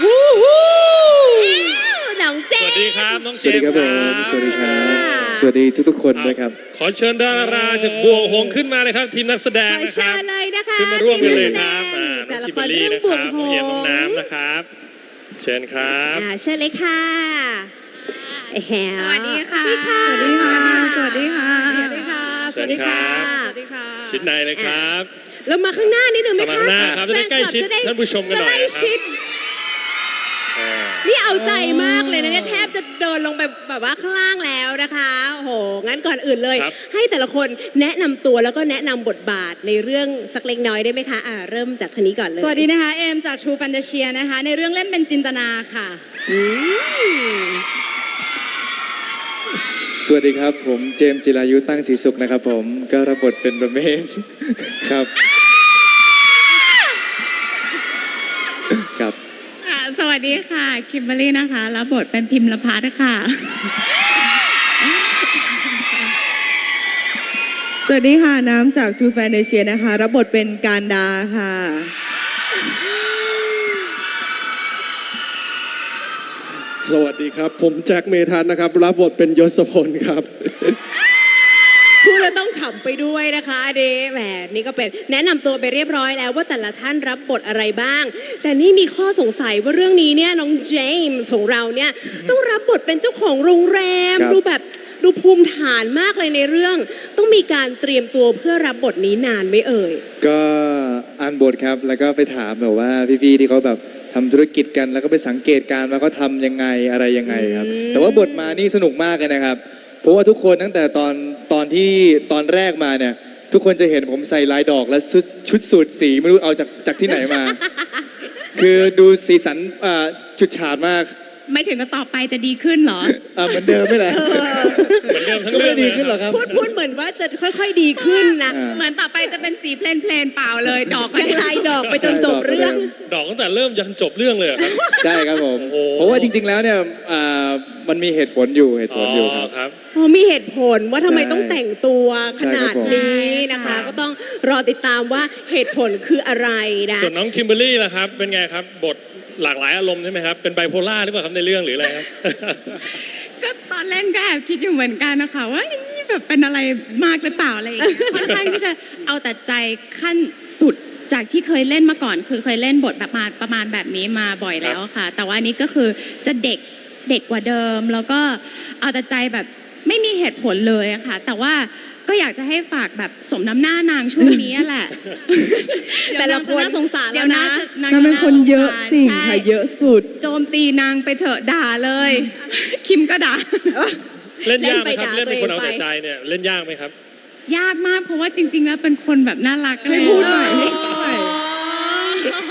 วู้ฮู้น้องเจสวัสดีมส์ครับ น้องสเจวัสดีมครับส์ผมสวัสดีครับค่ะสวัสดีทุกๆคนด้วยครับ ขอเชิญดาราจากบัวหงส์ขึ้นมาเลยครับ ทีมนักแสดขงอนะคเชิรับ ญเลยนะคะขึ้นมาร่วมกันเลยทีครับนัอ่ากแสน้ดองงคิมจากเบอละครเรื่องบวกหรี่นะครับน้องเอียมน้องงส์น้ำนะครับ เชิญครับ อ่าเชิญเลยค่ะแหมสวัสดีค่ะ สวัสดีค่ะ สวัสดีค่ะ สวัสดีค่ะ สวัสดีค่ะ สวัสดีค่ะ ชิดในเลยครับ แล้วมาข้างหน้านิดนึงไหมสมัคะครหน้าครับจะได้ใกล้ชิดแฟคลับท่านผู้ชมกันหน่อยจะได้นะครับชิดอ่า นี่เอาใจมากเลยนะเนี่ยแทบจะเดินลงไปแบบว่าข้างล่างแล้วนะคะโอ้โหงั้นก่อนอื่นเลย ครับ ให้แต่ละคนแนะนำตัวแล้วก็แนะนำบทบาทในเรื่องสักเล็กน้อยได้ไหมคะอ่าเริ่มจากคนนี้ก่อนเลยสวัสดีนะคะ เอมจาก True Fantasia นะคะ ในเรื่องเล่นเป็นจินตนาค่ะ อืมสวัสดีครับ ผมเจมส์จิรายุตั้งศรีสุขนะครับผมก็รับบทเป็นประเมศ ครับครับ วัสดีค่ะ คิมเบอรี่นะคะ รับบทเป็นพิมพ์ละพัฒค่ะ สวัสดีค่ะน้ำจาก True Fan Asia นะคะ รับบทเป็นการดาค่ะ สวัสดีครับ ผมแจ็คเมทันนะครับ รับบทเป็นยศพลครับ ต้องขำไปด้วยนะคะเดแหมนี่ก็เป็นแนะนำตัวไปเรียบร้อยแล้วว่าแต่ละท่านรับบทอะไรบ้าง แต่นี่มีข้อสงสัยว่าเรื่องนี้เนี่ยน้องเจมส์ของเราเนี่ยต้องรับบทเป็นเจ้าของโรงแรม ครับ ดูแบบดูภูมิฐานมากเลยในเรื่อง ต้องมีการเตรียมตัวเพื่อรับบทนี้นานไหมเอ่ย ก็อ่านบทครับ แล้วก็ไปถามแบบว่าพี่ๆที่เขาแบบทำธุรกิจกัน แล้วก็ไปสังเกตการณ์ว่าเขาทำยังไงอะไรยังไงครับ อืม แต่ว่าบทมานี่สนุกมากเลยนะครับ เพราะว่าทุกคนตั้งแต่ตอนตอนที่ตอนแรกมาเนี่ย ทุกคนจะเห็นผมใส่ลายดอกและชุดชุดสูทสีไม่รู้เอาจากจากที่ไหนมา คือดูสีสันอ่าชุดฉาดมาก ไม่ถึงก็ต่อไปจะดีขึ้นเหรอ อ่าเหมือนเดิมไม่แหละ เออ เหมือนเดิมทั้งก็เรื่ไม่องดีเลยขึ้นหรอกครับ พูดพูดเหมือนว่าจะค่อย ๆ ดีขึ้นนะ อ่า เหมือนต่อไปจะเป็นสีเพลนเพลนๆเปล่าเลย ดอกก็ยังลายดอกไปจนจบเรื่อง ดอกตั้งแต่เริ่มยันจบเรื่องเลยเหรอครับ ใช่ครับผมโอ้โห เพราะว่าจริง ๆ แล้วเนี่ยอ่ามันมีเหตุผลอยู่เหตุผลอยู่ครับ ครับ โอ้มีเหตุผลว่าทำไมใช่ต้องแต่งตัวขนาดนี้นะคะ ใช่ค่ะ ก็ต้องรอติดตามว่าเหตุผลคืออะไรนะ ส่วนน้องคิมเบอรรี่ล่ะครับ เป็นไงครับ บท หลากหลายอารมณ์ใช่ไหมครับ เป็นไบโพล่าหรือเปล่าครับในเรื่องหรืออะไรครับ ก็ตอนเล่นก็แอบคิดอยู่เหมือนกันนะคะว่านี่แบบเป็นอะไรมากหรือเปล่าอะไรอย่างเงี้ยค่อนข้างที่จะเอาแต่ใจขั้นสุดจากที่เคยเล่นมาก่อน คือเคยเล่นบทแบบมาประมาณแบบนี้มาบ่อยแล้วค่ะ แต่ว่าอันนี้ก็คือจะเด็กเด็กกว่าเดิม แล้วก็เอาแต่ใจแบบไม่มีเหตุผลเลยอะค่ะ แต่ว่า ก็อยากจะให้ฝากแบบสมน้ำหน้านางช่วงนี้แหละ แต่ละคนเดี๋ยวางจาสงสารเดี๋แล้ยววนะนะนางเป็นคนเยอะสิ่งค่ะเยอะสุด โจมตีนางไปเถอะด่าเลย คิมก็ด่า เล่นยากไหมครับ เล่เล่นนไปเป็นคนเอาด่าแต่ตัวเองไปใจเนี่ย เล่นยากไหมครับ ยากมากเพราะว่าจริง ๆ แล้วเป็นคนแบบน่ารักไม่พูดหน่อยเลไม่พูดหน่อย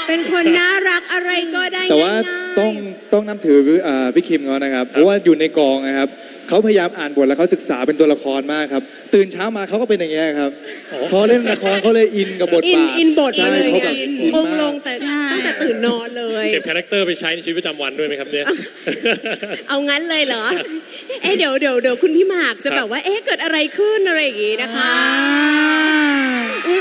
เป็นคนน่ารักอะไรก็ได้แต่ว่าง่ยๆต้องต้องนับถืออ่าพี่คิมเขานะครับ เพราะว่าอยู่ในกองนะครับ เขาพยายามอ่านบทแล้วเขาศึกษาเป็นตัวละครมากครับ ตื่นเช้ามาเขาก็เป็นอย่างเงี้ยครับอ๋อพอเล่นละครเขาเลยอินกับบทอินบาทอินบทใช่เลยเขาไงแบบอินองค์มาลกงแต่ตั้งแต่ตื่นนอนเลย เก็บคาแรคเตอร์ไปใช้ในชีวิตประจำวันด้วยไหมครับเนี่ย เอางั้นเลยเหรอ เอ๊ะเดี๋ยวเดี๋ยวเดี๋ยวคุณพี่หมากจะครับ แบบว่า เอ๊ะเกิดอะไรขึ้นอะไรอย่างงี้นะคะอุ๊ย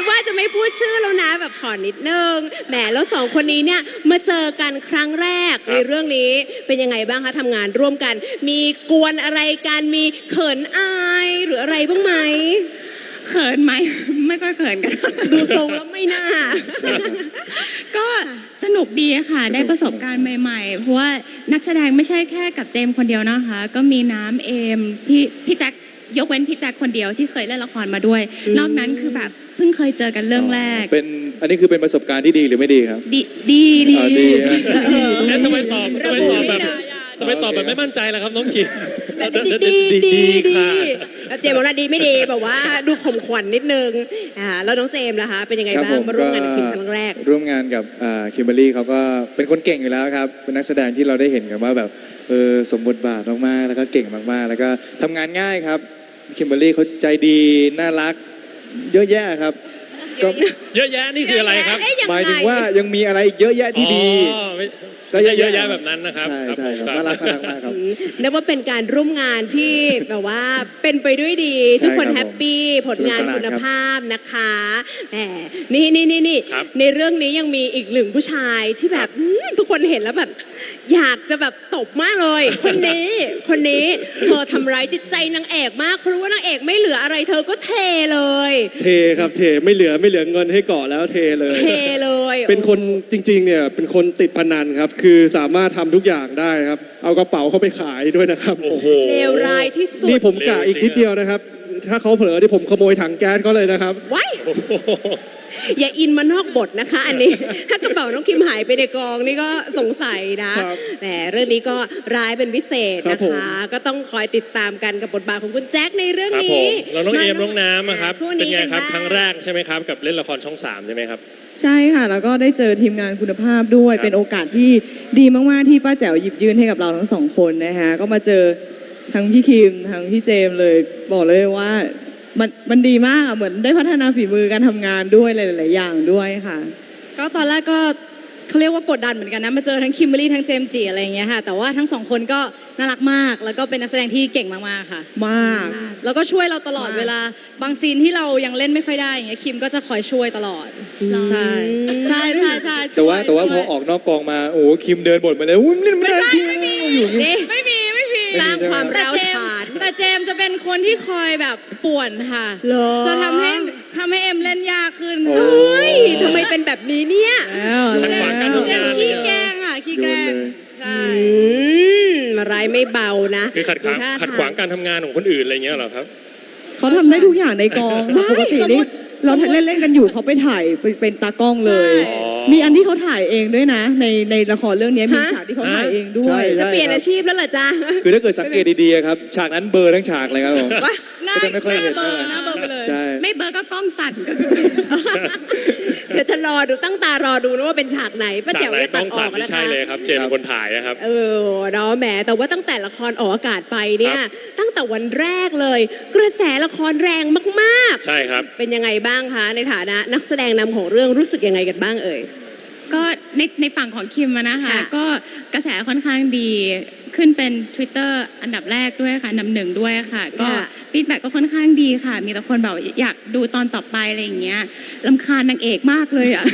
ว่าจะไม่พูดชื่อแล้วนะแบบขอนิดนึงแหมแล้วสองคนนี้เนี่ยมาเจอกันครั้งแรกครับในเรื่องนี้เป็นยังไงบ้างคะทำงานร่วมกัน มีกวนอะไรกันมีเขินอายหรืออะไรบ้างไหมเขินไหม ไม่ค่อยเขินกัน ดูทรงแล้วไม่น่า ก็สนุกดีค่ะ ได้ประสบการณ์ใหม่ ๆ เพราะว่านักแสดงไม่ใช่แค่กับเจมส์คนเดียวนะคะ ก็มีน้ำเอมพี่พี่แจ็ค ยกเว้นพี่แจ็คคนเดียวที่เคยเล่นละครมาด้วยอืมนอกนั้นคือแบบเพิ่งเคยเจอกันเรื่องแรก เป็นอันนี้คือเป็นประสบการณ์ที่ดีหรือไม่ดีครับ ดีดีดีอ๋อดีนะเออเอ๊ะทำไมตอบทำไมตอบแบบระบุไม่ได้ทำไมตอบแบบไม่มั่นใจล่ะครับน้องคิมแบบดีดีดีดีค่ะ แล้วเจมส์บอกว่าดีไม่ดีแบบว่าดูข่มขวัญนิดนึงอ่าแล้วน้องเจมส์ล่ะคะเป็นยังไงครับบ้างผมมาร่วมงานกับคิมครั้งแรก ร่วมงานกับคิมเบอรรี่เขาก็เป็นคนเก่งอยู่แล้วครับ เป็นนักแสดงที่เราได้เห็นกันว่าแบบเออสมบทบาทมากๆ แล้วก็เก่งมากๆ แล้วก็ทำงานง่ายครับ คิมเบอร์รี่เขาใจดี น่ารัก เยอะแยะครับ ก็ เยอะแยะนี่คืออะไรครับเอ๊ะยังหมายถึงไงว่ายังมีอะไรอีกเยอะแยะที่ดี อ๋อไม่ก็ไม่เยใช่อะเยแยะอะแยะแบบนั้นนะครับใช่ใช่ครับผมน่ารักน่ารักมากครับ อืมนับว่าเป็นการร่วมงานที่แบบว่าเป็นไปด้วยดี ทุกคนใช่ครับแฮปปี้ผลงานสนุกสนานคุณภาพนะคะแหมนี่นี่นี่นี่ครับในเรื่องนี้ยังมีอีกหนึ่งผู้ชายที่แบบอืมทุกคนเห็นแล้วแบบ อยากจะแบบตบมากเลย คนนี้ คนนี้เธอทำร้ายจิตใจนางเอกมากเพราะว่านางเอกไม่เหลืออะไรเธอก็เทเลย เทครับเทไม่เหลือไม่เหลือเงินให้เกาะแล้วเทเลย เทเลยเป็นคนจริงๆเนี่ยเป็นคนติดพนันครับ คือสามารถทำทุกอย่างได้ครับ เอากระเป๋าเข้าไปขายด้วยนะครับ โอ้โห เลวร้ายที่สุด นี่ผมกะเร็วจริงอีกนิดเดียวนะครับ ถ้าเขาเผลอที่ผมขโมยถังแก๊สเขาเลยนะครับ ว้ายโอ้โหอย่าอินมานอกบทนะคะ อันนี้ ถ้ากระเป๋าน้องคิมหายไปในกองนี่ก็สงสัยนะ ครับแต่เรื่องนี้ก็ร้ายเป็นพิเศษครับนะผม คะ ก็ต้องคอยติดตามกันกับบทบาทของคุณแจ็คในเรื่องครับผนี้มแล้วน้องเอมน้องน้ำอะครับคู่เป็นไงกัครับางครั้งแรกใช่ไหมครับ กับเล่นละครช่องสามใช่ไหมครับ ใช่ค่ะ แล้วก็ได้เจอทีมงานคุณภาพด้วย ครับ เป็นโอกาสที่ดีมาก ๆ ที่ป้าแจ๋วหยิบยื่นให้กับเราทั้งสองคนนะคะก็มาเจอ ทั้งพี่คิมทั้งพี่เจมส์เลยบอกเลยว่า มันมันดีมากอะเหมือนได้พัฒนาฝีมือการทำงานด้วยหลายๆอย่างด้วยค่ะ ก็ตอนแรกก็เขาเรียกว่ากดดันเหมือนกันนะมาเจอทั้งคิมเบอรรี่ทั้งเจมส์จีอะไรอย่างเงี้ยค่ะแต่ว่าทั้งสองคนก็น่ารักมาก แล้วก็เป็นนักแสดงที่เก่งมากๆค่ะ มาก แล้วก็ช่วยเราตลอดมาก เวลา บางซีนที่เรายังเล่นไม่ค่อยได้อย่างเงี้ยคิมก็จะคอยช่วยตลอดอืมใช่ ใช่ใช่ใช่แต่ว่าช่ยแต่ว่าพอช่ยออกนอกกองมาโอ้โหคิมเดินบทมาเลยอุ้ยเล่นไม่ได้คิมอยู่อย่างนี้นี่ไม่มีไม่มีไม่มี สร้างความแต่ร้าวเจมฉาน ส์แต่เจมส์จะเป็นคนที่คอยแบบป่วนค่ะ เหรอจะทำให้ทำให้เอ็มเล่นยากขึ้นโอ้ค่ะเฮ้ยทำไมเป็นแบบนี้เนี่ยแล้วขัดขวางการทำเจงานมส์ขี้แกล้งอะขี้แกล้งโยนเลยใช่ อืมร้ายไม่เบานะคือขัดขวางท่ขัดขวางการทำงานของคนอื่นอะไรเงี้ยเหรอครับ เขาทำได้ทุกอย่างในกองไม่ปกติสมมุนี่ติเราเล่นเล่นๆกันอยู่เขาไปถ่ายไปเป็นตากล้องเลย ใช่ มีอันที่เขาถ่ายเองด้วยนะ ในในละครเรื่องนี้มีฮะ ฉากที่เขาถ่ายเองด้วยใช่จะเปลี่ยนอาชีพแล้วเหรอจ๊ะคือถ้าเกิดสังเกตดีๆอะครับ ฉากนั้นเบลอร์ทั้งฉากเลยครับผม ว้าหน้าก็จะไม่ค่อยเห็นเบอเท่าไหร่ร์หน้าเบอร์ไปเลย ใช่ ไม่เบอร์ก็กล้องสั่นก็คือเดี๋ยวจะรอดูตั้งตารอดูนะว่าเป็นฉากไหนป้าฉากแจ๋วไหนจะกตัล้ดองอสั่อนกนี่นะคะใช่เลยครับ เจมส์เป็นคนถ่ายนะครับ เออเนาะแหมแต่ว่าตั้งแต่ละครออกอากาศไปเนี่ยครับตั้งแต่วันแรกเลย กระแสละครแรงมากใช่ครับๆเป็นยังไงบ้างคะในฐานะนักแสดงนำของเรื่องรู้สึกยังไงกันบ้างเอ่ย ก็ในในฝั่งของคิมอะนะคะ ค่ะ ก็กระแสค่อนข้างดีขึ้นเป็น Twitter อันดับแรกด้วยค่ะอันดับหนึ่งด้วยค่ะ ก็ค่ะ ฟีดแบ็กก็ค่อนข้างดีค่ะ มีแต่คนแบบอยากดูตอนต่อไปอะไรอย่างเงี้ยลำคาญนางเอกมากเลยอะ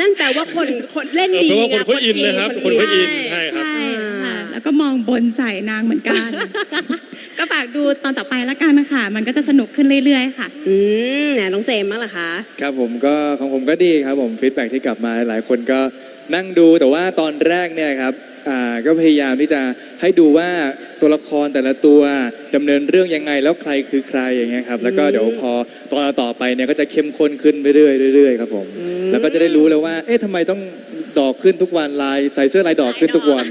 นั่นแปลว่าคนคนเล่นเออดีแปลว่าคนไงเขาอินนะครับคนเขาอิน ใช่ครับ ใช่อ่าค่ะ แล้วก็มองบนใส่นางเหมือนกัน ก็ฝากดูตอนต่อไปแล้วกันนะคะ มันก็จะสนุกขึ้นเรื่อยๆค่ะ อืมเนี่ยน้องเจมส์บ้างล่ะคะ ครับผมก็ของผมก็ดีครับผมฟีดแบ็ที่กลับมาหลายคนก็นั่งดูแต่ว่าตอนแรกเนี่ยครับอ่าก็พยายามที่จะให้ดูว่าตัวละครแต่ละตัวดำเนินเรื่องยังไงแล้วใครคือใครอย่างเงี้ยครับแล้วก็อืมเดี๋ยวพอตอนต่อไปเนี่ยก็จะเข้มข้นขึ้นไปเรื่อยๆเรื่อยๆครับผมอืม แล้วก็จะได้รู้แล้วว่า เอ๊ะทำไมต้องดอกขึ้นทุกวันลายใส่เสื้อลายดอกขึ้นทุกวัน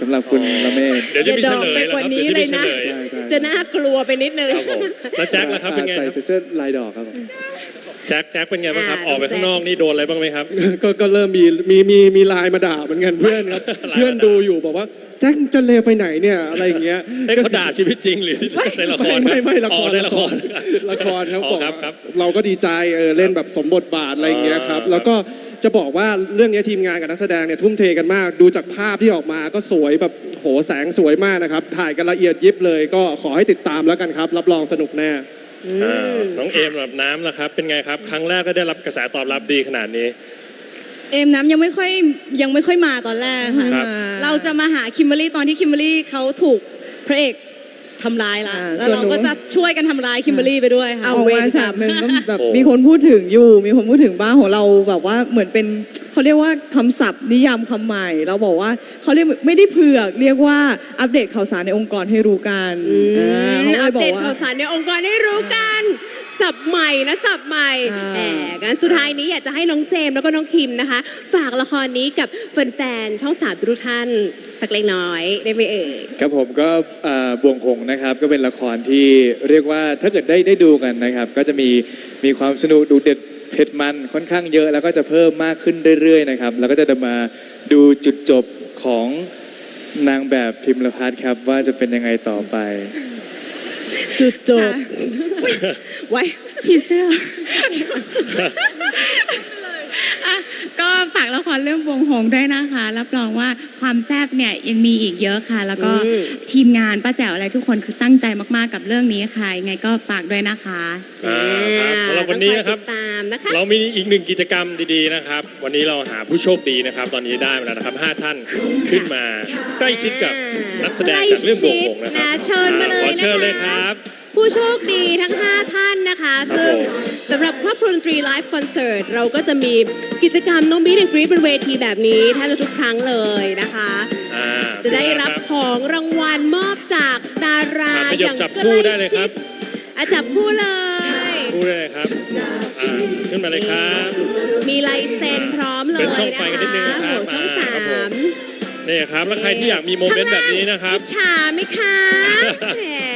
สำหรับคุณละเมฆ เดี๋ยวจะมีอย่าเฉดองลไปยกว่าแล้วครับนี้เดี๋ยวจะมีเลยเฉนะลยใช่ใช่ จะน่ากลัวไปนิดนึง ครับผมแล้วแจ็คล่ะครับเป็นไงใส่ครับเสื้อลายดอกครับผมแจ็คแจ็คเป็นไงบ้างครับ อ่า ออกไปข้างนอกนี่โดนอะไรบ้างไหมครับ ก็ก็เริ่มมีมีมีมีไลน์มาด่าเหมือนกันเพื่อนครับ ไลน์มาด่า เพื่อนดูอยู่บอกว่าแจ็คจะเลวไปไหนเนี่ยอะไรอย่างเงี้ย เอ้ยเขาด่าชีวิตจริงหรือในละครไม่ไม่ไม่ละคอ๋อรในละครละครครับอ๋บออกครับครับ เราก็ดีใจเออเล่นแบบสมบทบาทอะไรอย่างเงี้ยครับ อ่าแล้วก็ จะบอกว่าเรื่องนี้ทีมงานกับนักแสดงเนี่ยทุ่มเทกันมาก ดูจากภาพที่ออกมาก็สวยแบบโหแสงสวยมากนะครับ ถ่ายกันละเอียดยิบเลย ก็ขอให้ติดตามแล้วกันครับ รับรองสนุกแน่อือ่ามน้องเอมแบบน้ำล่ะครับ เป็นไงครับ ครั้งแรกก็ได้รับกระแสตอบรับดีขนาดนี้ เอมน้ำยังไม่ค่อยยังไม่ค่อยมาตอนแรกค่ะ ครับ เราจะมาหาคิมเบอรรี่ตอนที่คิมเบอรรี่เขาถูกพระเอก ทำร้ายละอ่าแล้วเราส่วนหนู ก็จะช่วยกันทำร้ายคิมเบอรรี่ไปด้วยค่ะ เอามาฉากหนึ่งก็แบบโอ้ มีคนพูดถึงอยู่ มีคนพูดถึงบ้างของเราแบบว่าเหมือนเป็นเขาเรียกว่าคำศัพท์นิยามคำใหม่ เราบอกว่าเขาเรียกไม่ได้เผือกเรียกว่าอัปเดตข่าวสารในองค์กรให้รู้กันอืมอ่าเขาเลอัยปบอเดกตว่าข่าวสารในองค์กรให้รู้กัน สับใหม่นะสับใหม่อ่า แหมงั้นสุดท้ายนี้อยากจะให้น้องเจมส์แล้วก็น้องคิมนะคะ ฝากละครนี้กับแฟนๆช่องสามทุกท่านสักเล็กน้อยได้ไหมเอ่ย ครับผมก็อ่าบ่วงหงส์นะครับ ก็เป็นละครที่เรียกว่าถ้าเกิดได้ได้ดูกันนะครับ ก็จะมีมีความสนุกดูเด็ดเผ็ดมันค่อนข้างเยอะแล้วก็จะเพิ่มมากขึ้นเรื่อยๆนะครับ แล้วก็จะมาดูจุดจบของนางแบบพิมพ์ละพัฒน์ครับ ว่าจะเป็นยังไงต่อไป จุดจบ ไว้ผีเสื้ออะก็ฝากละครเรื่องวงหงส์ด้วยนะคะ รับรองว่าความแซ่บเนี่ยยังมีอีกเยอะค่ะ แล้วก็อืม ทีมงานป้าแจ๋วอะไรทุกคนคือตั้งใจมากๆกับเรื่องนี้ค่ะยังไงก็ฝากด้วยนะคะ อ่าครับสำหรับวันนี้นะครับ ต้องอยติดตามนะคะ เรามีอีกหนึ่งกิจกรรมดีๆนะครับ วันนี้เราหาผู้โชคดีนะครับ ตอนนี้ได้มาแล้วนะครับห้าท่านขึ้นมาใกล้ชิดกับนักแสดงจากเรื่องบวงหงส์นะครับใกล้ชิดนะเชิญมาเลยขอเชิญนะคะเลยครับ ผู้โชคดีทั้ง 5 ท่านนะคะครับซึ่งผมสำหรับครอบครัวดนตรีไลฟ์คอนเสิร์ตเราก็จะมีกิจกรรมน้องบีดแอนกรีดบนเวทีแบบนี้แทบจะทุกครั้งเลยนะคะ อ่าจะได้รับของรางวัลมอบจากดาราครับขอยับย่างจับคู่ได้เลยครับอะจับคู่เลยพูดได้เลยครับอ่าขึ้นมาเลยครับ มีลายเซ็นพร้อมเลยเป็นช่องนะไฟกันนิดนึงคะนะครับโหช่องอ่าสาครับผม มนี่ครับแล้วใครที่อยากมีโมเมนต์แบบนี้นะครับอิจฉาไหมคะแหม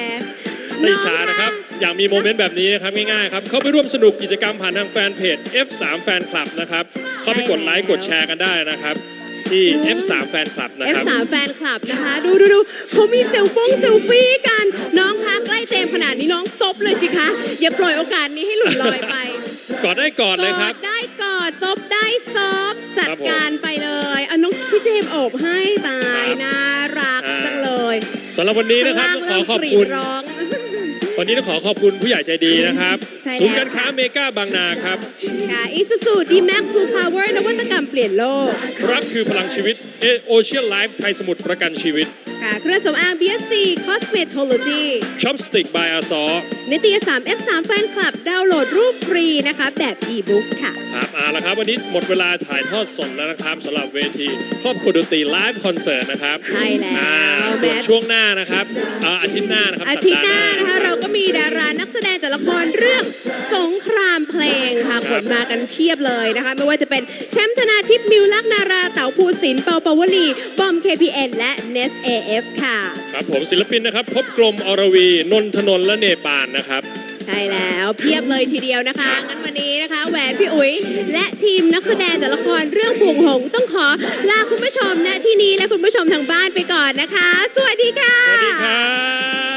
ไม่ช้านะครับ อยากมีโมเมนต์แบบนี้นะครับง่ายๆครับ เข้าไปร่วมสนุกกิจกรรมผ่านทางแฟนเพจ F3 Fan Club นะครับ เข้าไปกดไลค์กดแชร์กันได้นะครับ ที่ F3 Fan Club นะเอคฟรับสามแฟนคลับนะคะ ดูดูดูเขามีเซลฟงเซลฟี่กัน น้องคะใกล้เจมส์ขนาดนี้น้องซบเลยสิคะ อย่าปล่อยโอกาสนี้ให้หลุดลอยไป กอดได้กอดเลยครับ กอดได้กอดซบได้ซบจัดครับผมการไปเลยเอาน้องพี่เจมส์โอบให้ตายครับน่ารักอ่าจังเลยสำหรับวันนี้นะครับข้างต้องขล่าองขอบเริ่มกรีคุณดร้อง วันนี้ต้องขอขอบคุณผู้ใหญ่ใจดีนะครับใช่แล้ว ศูนย์การค้าเมกาบางนาครับ ค่ะอีซูซูดีแม็กฟูพาวเวอร์นวัตกรรมเปลี่ยนโลก รักคือพลังชีวิตโอเชียนไลฟ์ไทยสมุทรประกันชีวิตค่ะเครื่องสำอาง BSC Cosmetology ช็อปสติกบายอาซอนิตยสาร F3 แฟนคลับดาวน์โหลดรูปฟรีนะคะ แบบอีบุ๊กค่ะ ครับเอาละครับ วันนี้หมดเวลาถ่ายทอดสดแล้วนะครับสำหรับเวทีครอบครัวดนตรีไลฟ์คอนเสิร์ตนะครับใช่แล้ว อ่า แมส่วนทช่วงหน้านะครับอ่าอาทิตย์หน้านะครับอาสัปทิตย์ดาห์หน้านะคะเราก็มีดารานักแสดงจากละครเรื่องสงครามเพลงค่ะผลมากันเพียบเลยนะคะไม่ว่าจะเป็นแชมป์ธนาทิพย์มิวลักนาราเต๋าภูสินทร์เปาปาวลีบอม KPN และ Nest AF ค่ะ ครับผมศิลปินนะครับพบกลมอรวี นนทนนท์และเนปาลนะครับ ใช่แล้วเพียบเลยทีเดียวนะคะงั้นวันนี้นะคะแหวนพี่อุ๋ย และทีมนักแสดงจากละครเรื่องผงหงส์ต้องขอลาคุณผู้ชมณที่นี้และคุณผู้ชมทางบ้านไปก่อนนะคะ สวัสดีค่ะ สวัสดี